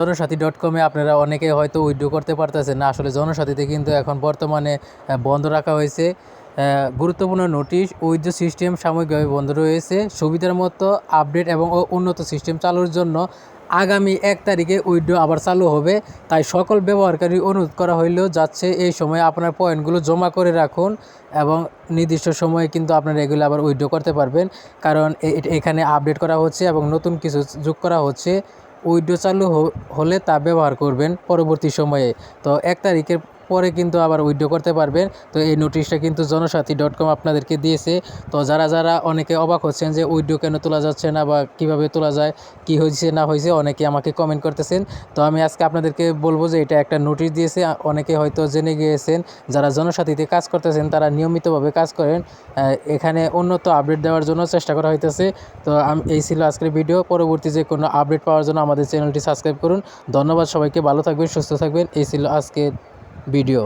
জনসাথী dot কমে আপনারা অনেকে হয়তো উইড্রো করতে পারতেছেন না। আসলে জনসাথীতে কিন্তু এখন বর্তমানে বন্ধ রাখা হয়েছে। গুরুত্বপূর্ণ নোটিশ উইড্রো সিস্টেম সাময়িকভাবে বন্ধ রয়েছে। সুবিধার মতো আপডেট এবং উন্নত সিস্টেম চালুর জন্য আগামী এক তারিখে উইড্রো আবার চালু হবে। তাই সকল ব্যবহারকারী অনুরোধ করা হইলেও যাচ্ছে এই সময় আপনার পয়েন্টগুলো জমা করে রাখুন এবং নির্দিষ্ট সময়ে কিন্তু আপনারা এগুলো আবার উইড্রো করতে পারবেন। কারণ এখানে আপডেট করা হচ্ছে এবং নতুন কিছু যোগ করা হচ্ছে। উইড্রো চালু হলে তা ব্যবহার করবেন পরবর্তী সময়ে। তো এক তারিখের পরে কিন্তু আবার উইড্রো করতে পারবেন। তো এই নোটিশটা কিন্তু জনসাথী ডট কম আপনাদেরকে দিয়েছে। তো যারা যারা অনেকে অবাক হচ্ছেন যে উইড্রো কেন তোলা যাচ্ছে না বা কীভাবে তোলা যায়, কি হয়েছে, না হয়েছে, অনেকে আমাকে কমেন্ট করতেছেন। তো আমি আজকে আপনাদেরকে বলব যে এটা একটা নোটিশ দিয়েছে। অনেকে হয়তো জেনে গিয়েছেন, যারা জনসাথীতে কাজ করতেছেন, তারা নিয়মিতভাবে কাজ করেন। এখানে উন্নত আপডেট দেওয়ার জন্য চেষ্টা করা হইতেছে। তো আমি, এই ছিল আজকের ভিডিও পরবর্তী যে কোনো আপডেট পাওয়ার জন্য আমাদের চ্যানেলটি সাবস্ক্রাইব করুন। ধন্যবাদ সবাইকে। ভালো থাকবেন, সুস্থ থাকবেন। এই ছিল আজকের ভিডিও।